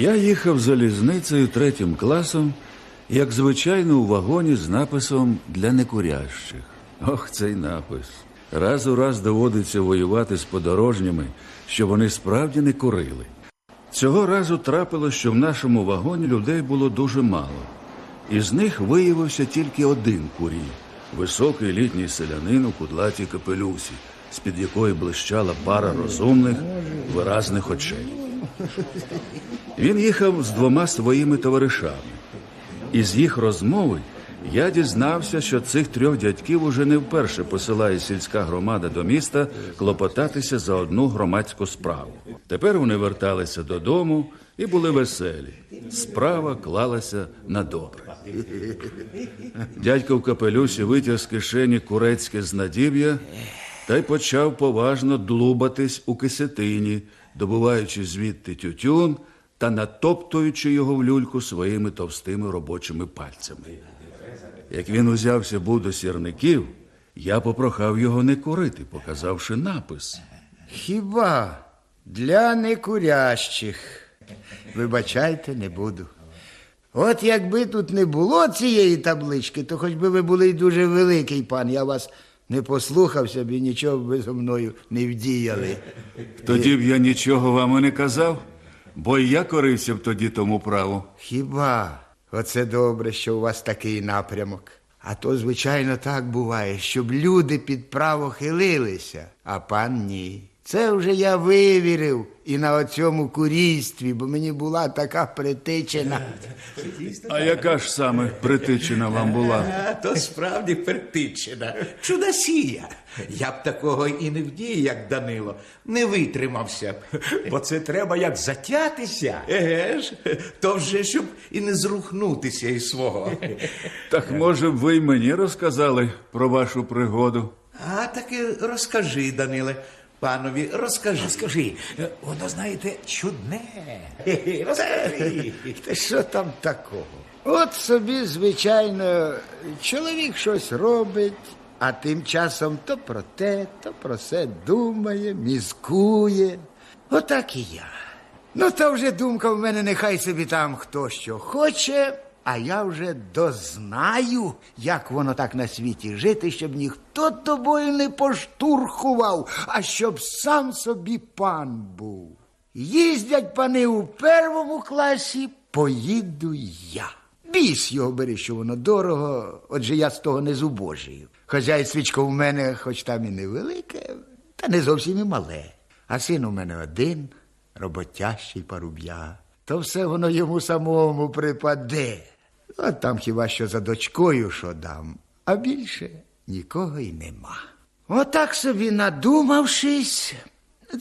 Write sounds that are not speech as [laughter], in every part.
Я їхав залізницею третім класом, як звичайно, у вагоні з написом для некурящих. Ох, цей напис. Раз у раз доводиться воювати з подорожніми, що вони справді не курили. Цього разу трапилось, що в нашому вагоні людей було дуже мало. Із них виявився тільки один курій високий літній селянин у кудлатій капелюсі, з-під якої блищала пара розумних, виразних очей. Він їхав з двома своїми товаришами. Із їх розмови я дізнався, що цих трьох дядьків уже не вперше посилає сільська громада до міста клопотатися за одну громадську справу. Тепер вони верталися додому і були веселі. Справа клалася на добре. Дядько в капелюсі витяг з кишені курецьке знадіб'я та й почав поважно длубатись у кисетині, добуваючи звідти тютюн та натоптуючи його в люльку своїми товстими робочими пальцями. Як він узявся був до сірників, я попрохав його не курити, показавши напис. Хіба для некурящих. Вибачайте, не буду. От якби тут не було цієї таблички, то хоч би ви були й дуже великий пан. Я вас не послухався б і нічого б ви зо мною не вдіяли. Тоді б я нічого вам і не казав, бо і я корився б тоді тому праву. Хіба оце добре, що у вас такий напрямок? А то, звичайно, так буває, щоб люди під право хилилися, а пан ні. Це вже я вивірив і на оцьому курійстві, бо мені була така притичина. А яка ж саме притичина вам була? [laughs] То справді пертичина, чудосія. Я б такого і не вдію, як Данило, не витримався б. Бо це треба як затятися. Еге ж, то вже щоб і не зрухнутися із свого. Так може б ви й мені розказали про вашу пригоду? А таки розкажи, Даниле. Панові, розкажи. Скажи, е, воно, знаєте, чудне. Розкажи. Та що там такого? От собі, звичайно, чоловік щось робить, а тим часом то про те, то про все думає, мізкує. Отак і я. Ну, та вже думка в мене нехай собі там хто що хоче, а я вже дознаю, як воно так на світі жити, щоб ніхто тобою не поштурхував, а щоб сам собі пан був. Їздять пани у первому класі, поїду я. Біс його бери, що воно дорого, отже я з того не зубожію. Хазяйствічко в мене, хоч там і невелике, та не зовсім і мале. А син у мене один, роботящий паруб'я. То все воно йому самому припаде. От там хіба що за дочкою що дам, а більше нікого й нема. Отак собі надумавшись,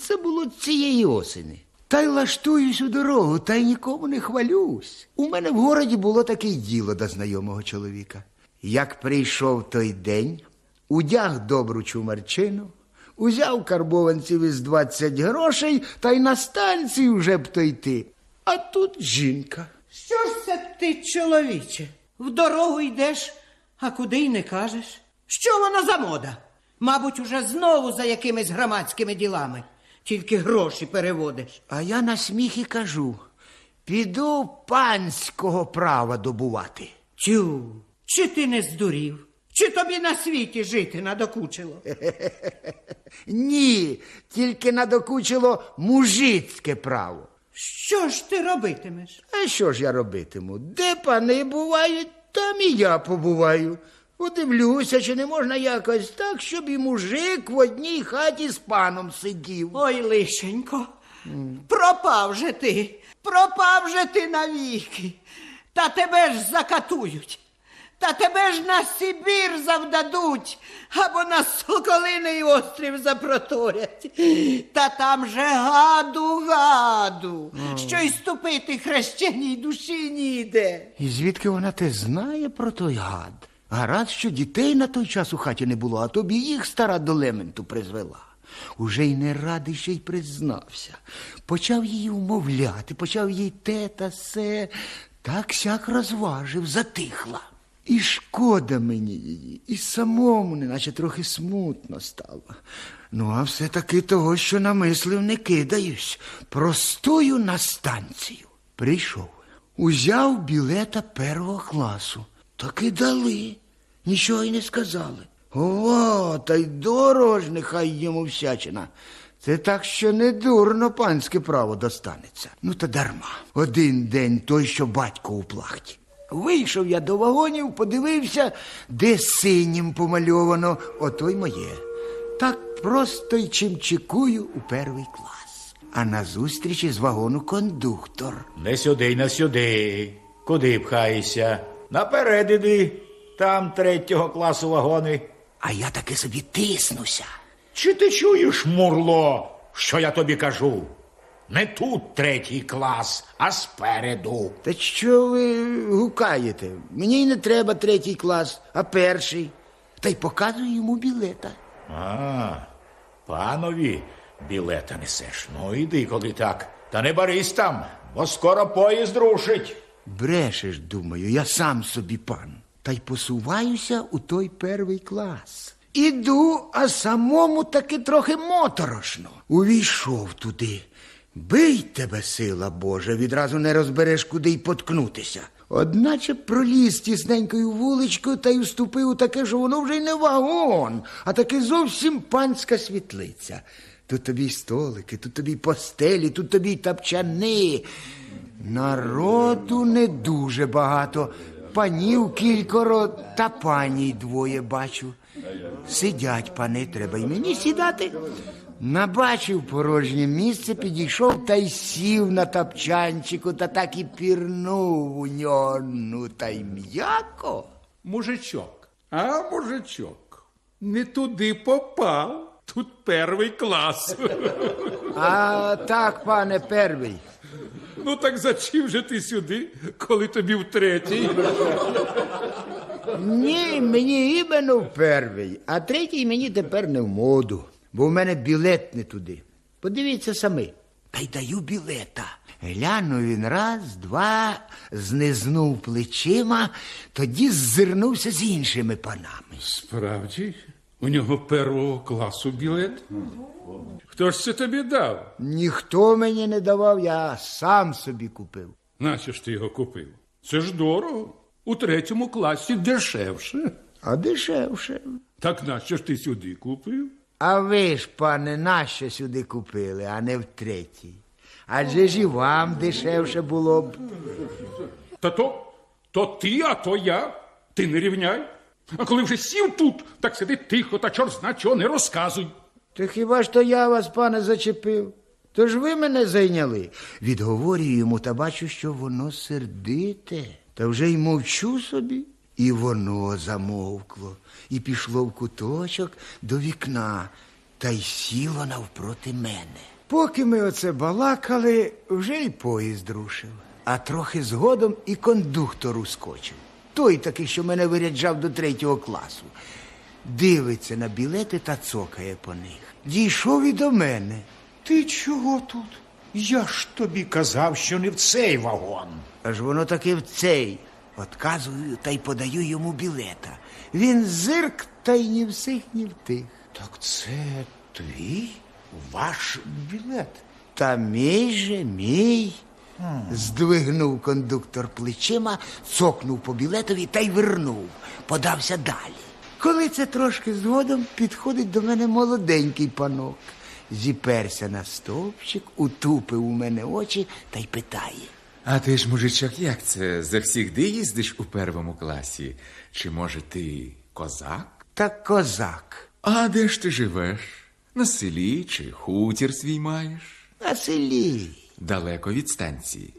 це було цієї осені. Та й лаштуюсь у дорогу, та й нікому не хвалюсь. У мене в городі було таке діло до знайомого чоловіка. Як прийшов той день, удяг добру чумарчину, узяв карбованців із 20 грошей та й на станцію вже б то йти. А тут жінка. Що ж це ти, чоловіче? В дорогу йдеш, а куди й не кажеш? Що воно за мода? Мабуть, уже знову за якимись громадськими ділами. Тільки гроші переводиш. А я на сміх і кажу: піду панського права добувати. Тю, чи ти не здурів? Чи тобі на світі жити надокучило? [laughs] Ні, тільки надокучило мужицьке право. Що ж ти робитимеш? А що ж я робитиму? Де пани бувають, там і я побуваю. Подивлюся, чи не можна якось так, щоб і мужик в одній хаті з паном сидів. Ой, лишенько, пропав же ти, пропав же ти навіки. Та тебе ж закатують, та тебе ж на Сибір завдадуть, або на Соколиний острів запроторять. Та там же гаду, гаду, що й ступити хрещеній душі ніде. І звідки вона те знає про той гад? Гаразд, що дітей на той час у хаті не було, а тобі їх стара до лементу призвела. Уже й не радий ще й признався. Почав її умовляти, почав їй те та се. Так сяк розважив, затихла. І шкода мені її, і самому, неначе трохи смутно стало. Ну, а все таки того, що намислив, не кидаюсь. Простою на станцію. Прийшов. Узяв білета першого класу. Так і дали. Нічого й не сказали. О, та й дорого ж нехай йому всячина. Це так, що не дурно панське право достанеться. Ну та дарма. Один день той, що батько у плахті. Вийшов я до вагонів, подивився, де синім помальовано, ото й моє. Так просто й чимчикую у перший клас. А на зустрічі з вагону кондуктор. Не сюди, не сюди. Куди пхаєшся? Наперед іди. Там третього класу вагони. А я таки собі тиснуся. Чи ти чуєш, мурло, що я тобі кажу? Не тут третій клас, а спереду. Та що ви гукаєте? Мені й не треба третій клас, а перший. Та й показую йому білета. А, панові білета несеш. Ну, іди, коли так. Та не барись там, бо скоро поїзд рушить. Брешеш, думаю, я сам собі пан. Та й посуваюся у той перший клас. Іду, а самому таки трохи моторошно. Увійшов туди. Бий тебе, сила Божа, відразу не розбереш, куди й поткнутися. Одначе проліз тісненькою вуличкою та й вступив у таке, що воно вже й не вагон, а таки зовсім панська світлиця. Тут тобі й столики, тут тобі й постелі, тут тобі й тапчани. Народу не дуже багато. Панів кількоро та паній двоє бачу. Сидять пани, треба й мені сідати. Набачив порожнє місце, підійшов та й сів на тапчанчику, та так і пірнув у нього. Ну та й м'яко. Мужичок, а мужичок, не туди попав. Тут перший клас. [laughs] А так, пане первий. Ну так зачем же ти сюди, коли тобі в третій? Ні, мені іменно в перший, а третій мені тепер не в моду, бо в мене білет не туди. Подивіться самі. Та й даю білета. Глянув він раз, два, знизнув плечима, тоді ззирнувся з іншими панами. Справді, у нього першого класу білет. Хто ж це тобі дав? Ніхто мені не давав, я сам собі купив. Нащо ж ти його купив? Це ж дорого. У третьому класі дешевше. А дешевше. Так нащо ж ти сюди купив? А ви ж, пане, нащо сюди купили, а не в третій? Адже ж і вам дешевше було б. Та то, то ти, а то я. Ти не рівняй. А коли вже сів тут, так сиди тихо та чорт зна чого не розказуй. То хіба ж то я вас, пане, зачепив? То ж ви мене зайняли. Відговорюю йому та бачу, що воно сердите. Та вже й мовчу собі. І воно замовкло, і пішло в куточок до вікна, та й сіло навпроти мене. Поки ми оце балакали, вже й поїзд рушив. А трохи згодом і кондуктор ускочив. Той такий, що мене виряджав до третього класу. Дивиться на білети та цокає по них. Дійшов і до мене. Ти чого тут? Я ж тобі казав, що не в цей вагон. Аж воно таки в цей. Отказую та й подаю йому білета. Він зирк та й ні всіх, ні в тих. Так це твій ваш білет. Та мій же, мій. Здвигнув кондуктор плечима, цокнув по білетові та й вернув, подався далі. Коли це трошки згодом підходить до мене молоденький панок, зіперся на стовпчик, утупив у мене очі та й питає. А ти ж, мужичок, як це? Завсігди їздиш у первому класі? Чи може ти козак? Та козак. А де ж ти живеш? На селі чи хутір свій маєш? На селі. Далеко від станції.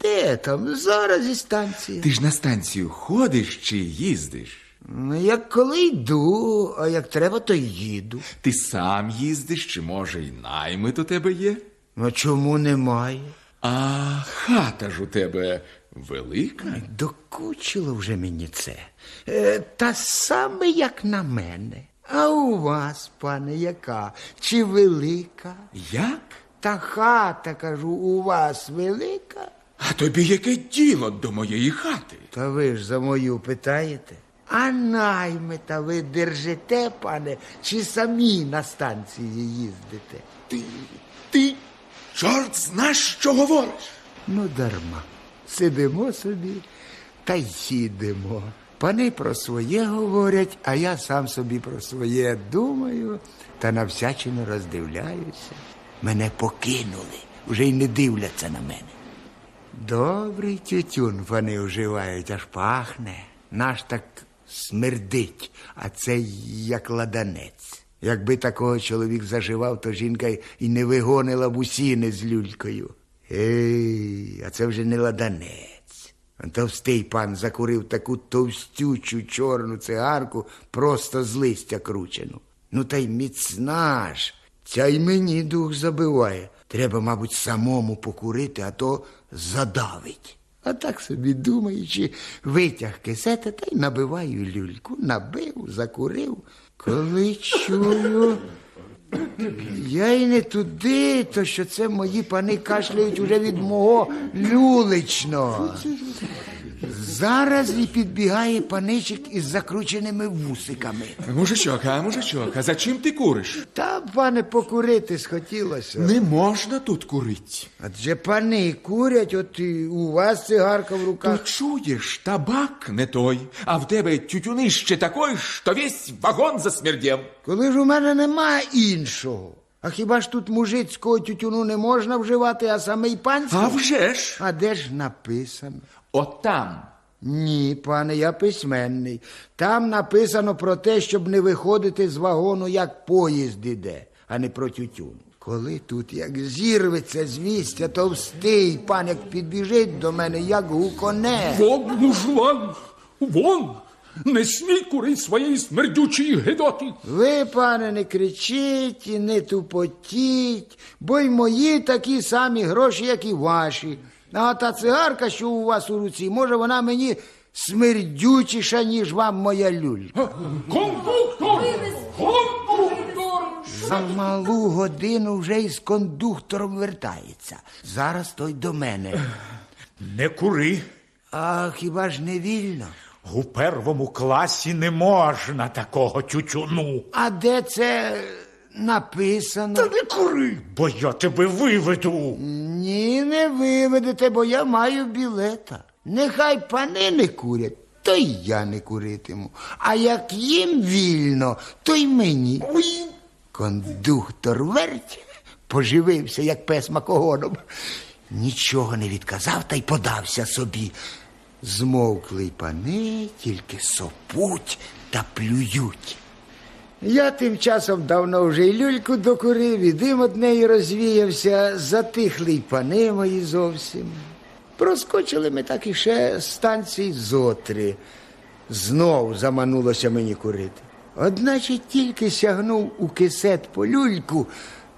Де там? Зараз і станція. Ти ж на станцію ходиш чи їздиш? Ну, як коли йду, а як треба, то їду. Ти сам їздиш, чи може й наймит у тебе є? А чому немає? А хата ж у тебе велика? Докучило вже мені це. Е, та саме як на мене. А у вас, пане, яка? Чи велика? Як? Та хата, кажу, у вас велика? А тобі яке діло до моєї хати? Та ви ж за мою питаєте? А наймита ви держите, пане, чи самі на станції їздите? Ти, ти, чорт знаєш, що говориш? Ну, дарма. Сидимо собі та їдемо. Пани про своє говорять, а я сам собі про своє думаю та на всячину роздивляюся. Мене покинули, вже й не дивляться на мене. Добрий тютюн вони вживають, аж пахне. Наш так смердить, а це як ладанець. Якби такого чоловік заживав, то жінка і не вигонила б усіни з люлькою. Ей, а це вже не ладанець. Товстий пан закурив таку товстючу чорну цигарку просто з листя кручену. Ну та й міцна ж. Ця й мені дух забиває. Треба, мабуть, самому покурити, а то задавить. А так собі думаючи, витяг кисета та й набиваю люльку, набив, закурив. Коли чую, я й не туди, то що це мої пани кашляють уже від мого люличного. Зараз і підбігає паничик із закрученими вусиками. Мужичок, а мужичок, а за чим ти куриш? Та, пане, покурити схотілося. Не можна тут курить. Адже пани курять, от і у вас цигарка в руках. чуєш, табак не той, а в тебе тютюнище такой, що весь вагон засмердів. Коли ж у мене нема іншого. А хіба ж тут мужицького тютюну не можна вживати, а саме й панський? А вже ж. А де ж написано? От там. Ні, пане, я письменний. Там написано про те, щоб не виходити з вагону, як поїзд іде, а не про тютюн. Коли тут як зірветься звістя, товстий пан як підбіжить до мене, як гуконе. Вон, мужлан, вон! Не смій курить своєї смердючої гидоти. Ви, пане, не кричіть і не тупотіть, бо й мої такі самі гроші, як і ваші. А та цигарка, що у вас у руці, може, вона мені смердючіша, ніж вам моя люлька. Кондуктор! Кондуктор! За малу годину вже із кондуктором вертається. Зараз той до мене. Не кури. А хіба ж не вільно? У первому класі не можна такого тютюну. А де це написано? Та не кури, бо я тебе виведу. Ні, не виведете, бо я маю білета. Нехай пани не курять, то й я не куритиму. А як їм вільно, то й мені. Кондуктор верть поживився, як пес макогоном. Нічого не відказав та й подався собі. Змовкли й пани, тільки сопуть та плюють. Я тим часом давно вже й люльку докурив, і дим од неї розвіявся, затихли й пани мої зовсім. Проскочили ми так іще станції зотри. Знов заманулося мені курити. Одначе тільки сягнув у кисет по люльку,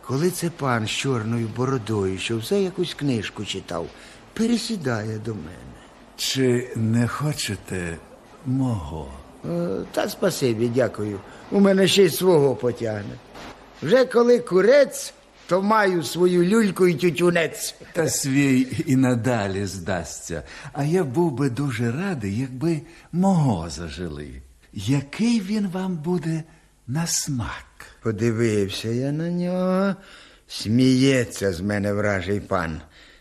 коли це пан з чорною бородою, що все якусь книжку читав, пересідає до мене. Чи не хочете мого? Е, Та спасибі, дякую. У мене ще й свого потягне. Вже коли курець, то маю свою люльку і тютюнець. Та свій і надалі здасться. А я був би дуже радий, якби мого зажили. Який він вам буде на смак? Подивився я на нього. Сміється з мене вражий пан.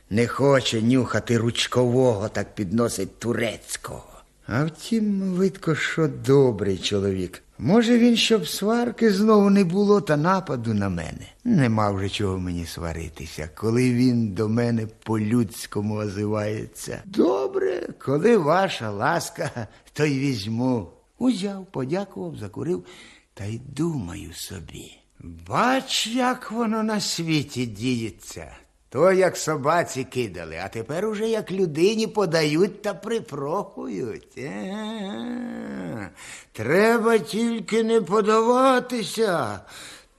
Не хоче нюхати ручкового, так підносить турецького. А втім, видко, що добрий чоловік. Може, він, щоб сварки знову не було та нападу на мене. Нема вже чого мені сваритися, коли він до мене по-людському озивається. Добре, коли ваша ласка, то й візьму. Узяв, подякував, закурив та й думаю собі. Бач, як воно на світі діється. То як собаці кидали, а тепер уже як людині подають та припрохують. Е-е-е. Треба тільки не подаватися.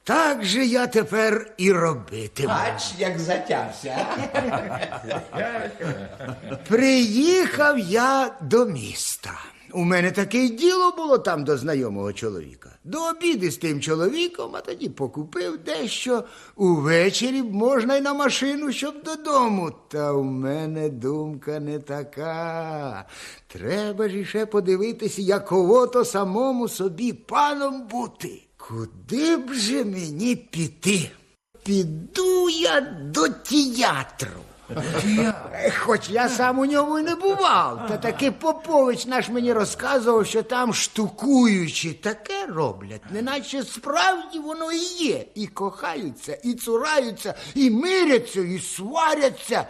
Так же я тепер і робитиму. Бач, як затявся. Приїхав я до міста. У мене таке й діло було там до знайомого чоловіка. До обіди з тим чоловіком, а тоді покупив дещо. Увечері можна й на машину, щоб додому. Та у мене думка не така. Треба ж іще подивитися, яково то самому собі паном бути. Куди б же мені піти? Піду я до театру. Е, Хоч я сам у ньому і не бував, та таки Попович наш мені розказував, що там штукуючи таке роблять, неначе справді воно і є. І кохаються, і цураються, і миряться, і сваряться.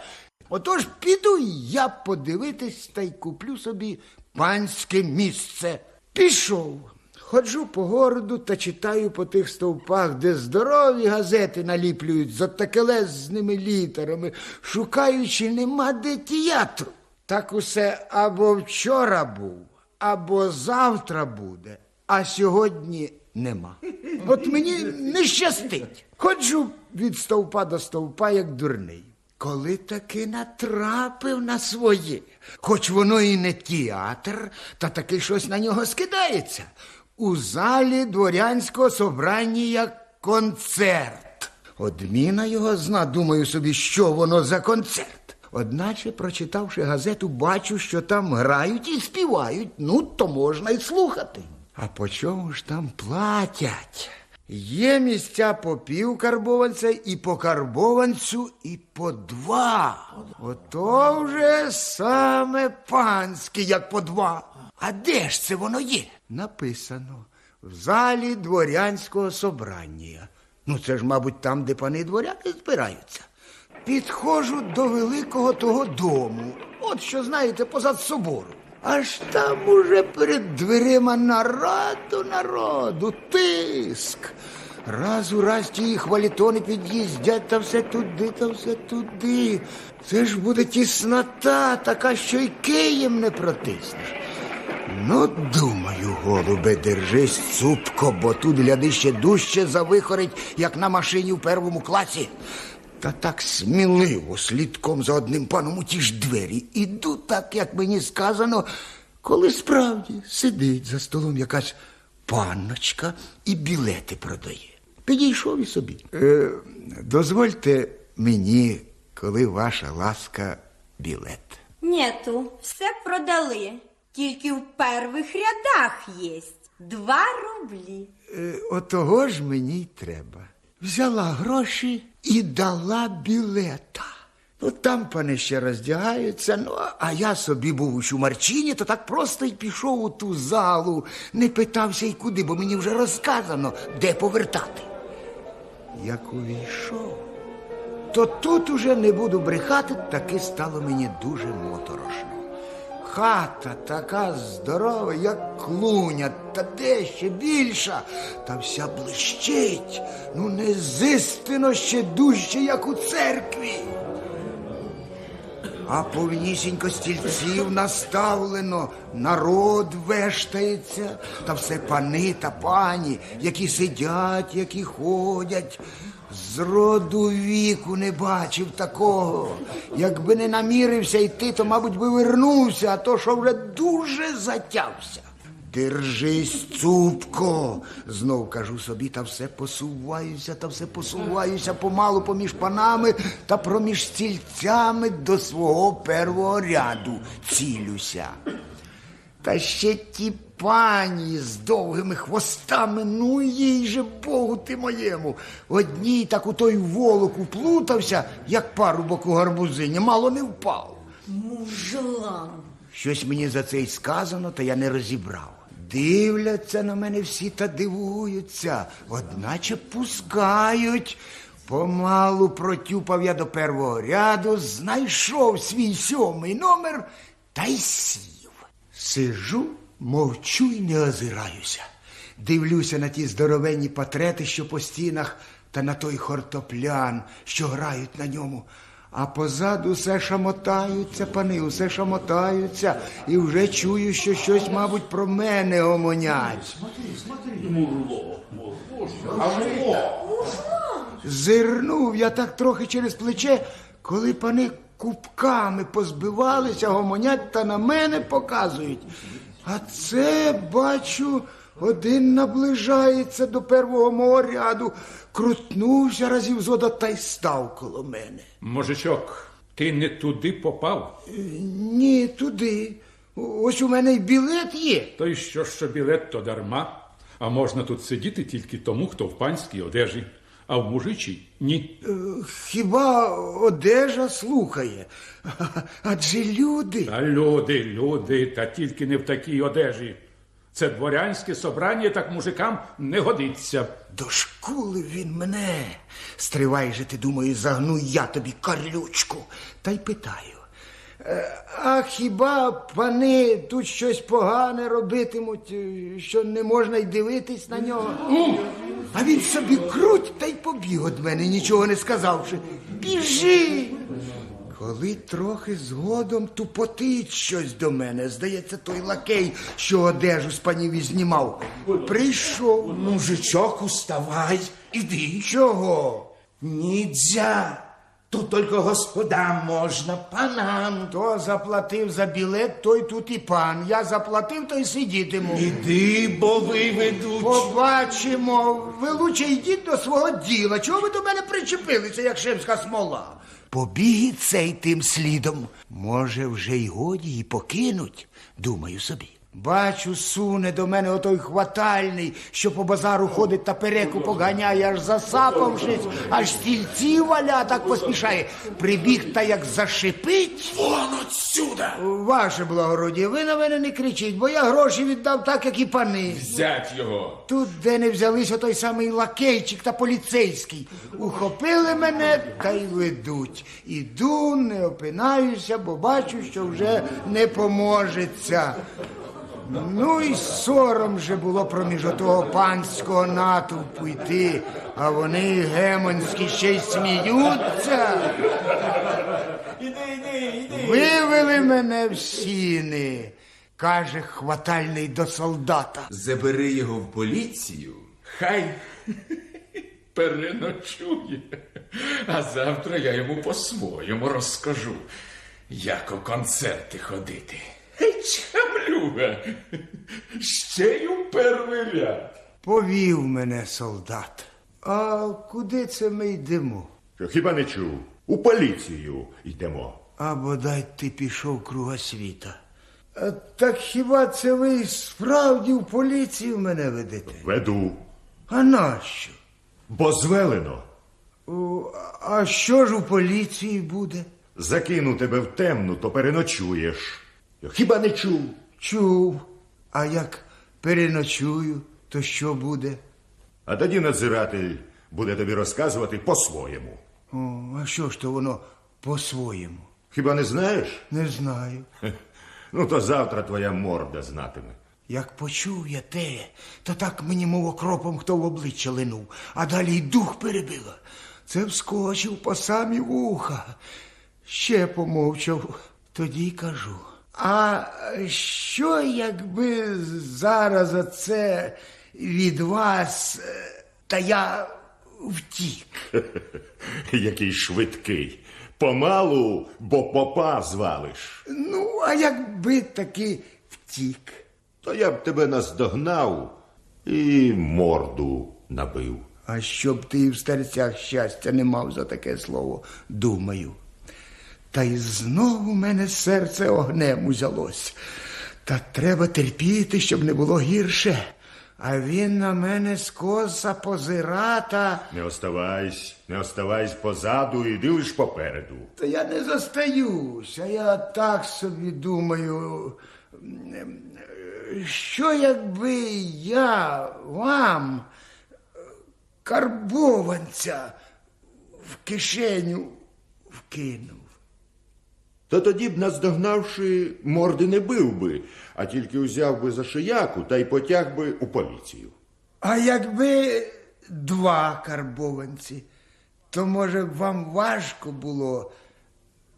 Отож піду я подивитись та й куплю собі панське місце. Пішов. Ходжу по городу та читаю по тих стовпах, де здорові газети наліплюють з отакелезними літерами, шукаючи нема де театру. Так усе або вчора був, або завтра буде, а сьогодні нема. От мені не щастить. Ходжу від стовпа до стовпа, як дурний. Коли таки натрапив на своє, хоч воно і не театр, та таки щось на нього скидається. У залі дворянського собрання концерт. Одміна його зна, думаю собі, що воно за концерт. Одначе, прочитавши газету, бачу, що там грають і співають. Ну, то можна й слухати. А по чому ж там платять? Є місця по пів карбованця і по карбованцю, і по два. Ото вже саме панське, як по два. А де ж це воно є? Написано в залі дворянського собрання. Ну, це ж, мабуть, там, де пани дворяни збираються. Підходжу до великого того дому. От що, знаєте, позад собору. Аж там уже перед дверима народу, народу, тиск. Раз у раз ті хвалітони під'їздять, та все туди, та все туди. Це ж буде тіснота, така, що й києм не протиснеш. Ну, думаю, голубе, держись цупко, бо тут гляди ще дужче завихорить, як на машині в первому класі. Та так сміливо, слідком за одним паном у ті ж двері. Іду так, як мені сказано, коли справді сидить за столом якась панночка і білети продає. Підійшов і собі. Е, дозвольте мені, коли ваша ласка, білет. Нету, все продали. Тільки в первих рядах єсть. Два рублі. Е, отого ж мені й треба. Взяла гроші і дала білета. Ну, там пани ще роздягаються, ну, а я собі був у Чумарчині, то так просто й пішов у ту залу, не питався й куди, бо мені вже розказано, де повертати. Як увійшов, то тут уже не буду брехати, таки стало мені дуже моторошно. Хата така здорова, як клуня, та де ще більша, та вся блищить, ну не зистино ще дужче, як у церкві. А повнісінько стільців наставлено, народ вештається, та все пани та пані, які сидять, які ходять. З роду віку не бачив такого. Якби не намірився йти, то, мабуть, би вернувся, а то, що вже дуже затявся. Держись, цупко, знов кажу собі, та все посуваюся, та все посуваюся помалу поміж панами та проміж стільцями до свого первого ряду цілюся. Та ще ті пані з довгими хвостами, ну їй же Богу ти моєму. Одній так у той волок уплутався, як парубок у гарбузині, мало не впав. Мужлан. Щось мені за це й сказано, та я не розібрав. Дивляться на мене всі та дивуються, одначе пускають. Помалу протюпав я до первого ряду, знайшов свій сьомий номер та й сів. Сижу, мовчу і не озираюся. Дивлюся на ті здоровенні патрети, що по стінах, та на той хортоплян, що грають на ньому. А позаду все шамотаються, пани, усе шамотаються, і вже чую, що щось, мабуть, про мене гомонять. Зирнув я так трохи через плече, коли пани купками позбивалися, гомонять та на мене показують. А це, бачу, один наближається до первого мого ряду, крутнувся разів зода та й став коло мене. Мужичок, ти не туди попав. Ні, туди. Ось у мене й білет є. То й що, що білет, то дарма. А можна тут сидіти тільки тому, хто в панській одежі. а в мужичій ні. Хіба одежа слухає? [laughs] Адже люди. Та люди, люди, та тільки не в такій одежі. Це дворянське собрання, так мужикам не годиться. Дошкулив він мене. Стривай же, ти думаю, загну я тобі карлючку. Та й питаю. «Е, А хіба пани тут щось погане робитимуть, е, що не можна й дивитись на нього? А він собі круть та й побіг від мене, нічого не сказавши. Біжи. Коли трохи згодом тупотить щось до мене, здається, той лакей, що одежу з панів знімав, прийшов. Мужичок, уставай, іди. Чого? Нідзя. Тут тільки господам можна, панам. Хто заплатив за білет, той тут і пан. Я заплатив, то й сидітиму. Іди, бо виведуть. Побачимо. Ви лучше йдіть до свого діла. Чого ви до мене причепилися, як шемська смола? Побіг і цей тим слідом. Може, вже й годі і покинуть, думаю собі. Бачу, суне до мене отой хватальний, що по базару ходить та переку поганяє, аж засапавшись, аж стільці валя так поспішає. Прибіг та як зашипить. Вон отсюда. Ваше благородіє, ви на мене не кричіть, бо я гроші віддав так, як і пани. Взять його. Тут, де не взялися той самий лакейчик та поліцейський. Ухопили мене та й ведуть. Іду, не опинаюся, бо бачу, що вже не поможеться. Ну і сором же було проміж отого панського натовпу йти, а вони гемонські ще й сміються. Вивели мене в сіни, каже хватальний до солдата. Забери його в поліцію, хай переночує. А завтра я йому по-своєму розкажу, як у концерти ходити. Чамлюга, ще й у перший ряд. Повів мене солдат. А куди це ми йдемо? Що хіба не чув? У поліцію йдемо. А бодай ти пішов кругосвіта. А, так хіба це ви справді в поліцію мене ведете? Веду. А нащо? Бо звелено. О, А що ж у поліції буде? Закину тебе в темну, то переночуєш. Хіба не чув? Чув. А як переночую, то що буде? А тоді надзиратель буде тобі розказувати по-своєму. О, а що ж то воно по-своєму? Хіба не знаєш? Не знаю. Хе. Ну, то завтра твоя морда знатиме. Як почув я те, то так мені, мов окропом, хто в обличчя линув, а далі й дух перебило. Це вскочив по самі вуха. Ще помовчав, тоді й кажу. А що, якби зараз оце від вас, е, та я втік? [laughs] Який швидкий. Помалу, бо попа звалиш. Ну, а якби таки втік? То я б тебе наздогнав і морду набив. А щоб ти в старцях щастя не мав за таке слово, думаю. Та й знову мене серце огнем узялось. Та треба терпіти, щоб не було гірше. А він на мене скоса позирата. Не оставайсь, не оставайсь позаду, іди лиш попереду. Та я не застаюся, я так собі думаю. Що якби я вам карбованця в кишеню вкинув? То тоді б, наздогнавши, морди не бив би, а тільки узяв би за шияку та й потяг би у поліцію. А якби два карбованці, то може б вам важко було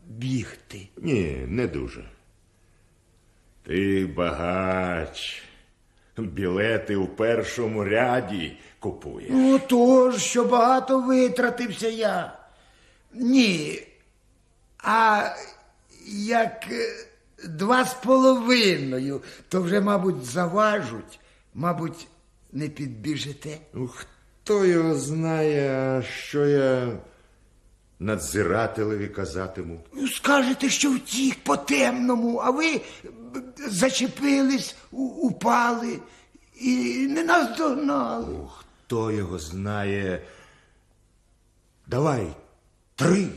бігти. Ні, не дуже. Ти багач. Білети у першому ряді купуєш. Ну, тож, що багато витратився я. Ні. А як е, два з половиною, то вже, мабуть, заважуть, мабуть, не підбіжите. Ну, хто його знає, що я надзирателеві казатиму. Ну, скажете, що втік по темному, а ви зачепились, упали і не наздогнали. Хто його знає, Давай три,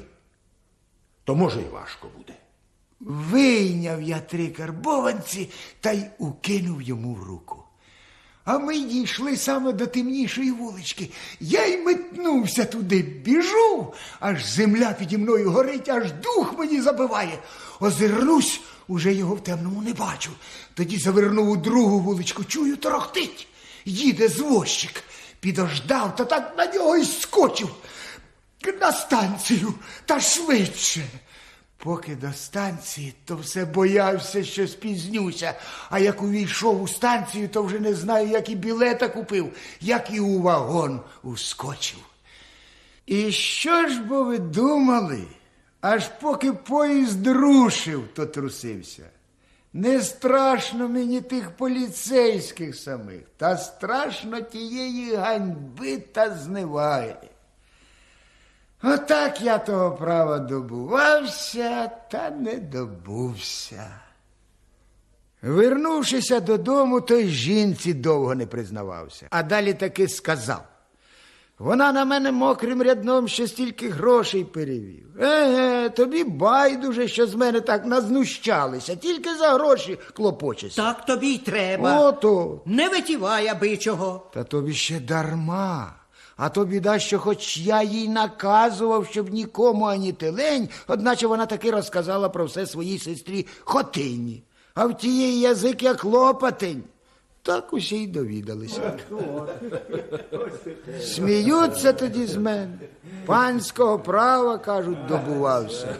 то може й важко буде. Вийняв я три карбованці та й укинув йому в руку. А ми дійшли саме до темнішої вулички. Я й метнувся туди, біжу, аж земля піді мною горить, аж дух мені забиває. Озирнусь, уже його в темному не бачу. Тоді завернув у другу вуличку, чую, торохтить. Їде звозчик. Підождав та так на нього й скочив. На станцію та швидше. Поки до станції, то все боявся, що спізнюся. А як увійшов у станцію, то вже не знаю, як і білета купив, як і у вагон ускочив. І що ж бо ви думали, аж поки поїзд рушив, то трусився. Не страшно мені тих поліцейських самих, та страшно тієї ганьби та зневаги. Отак я того права добувався та не добувся. Вернувшися додому, той жінці довго не признавався, а далі таки сказав. Вона на мене мокрим рядном ще стільки грошей перевів. Еге, тобі байдуже, що з мене так назнущалися, тільки за гроші клопочешся. Так тобі й треба. Ото. Не витівай аби чого. Та тобі ще дарма. А то біда, що хоч я їй наказував, щоб нікому ані телень, одначе вона таки розказала про все своїй сестрі Хотині. А в тієї язик як лопатень. Так усі й довідалися. Сміються тоді з мене. Панського права, кажуть, добувався.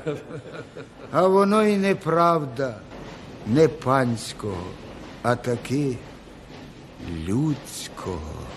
А воно й неправда, не панського, а таки людського.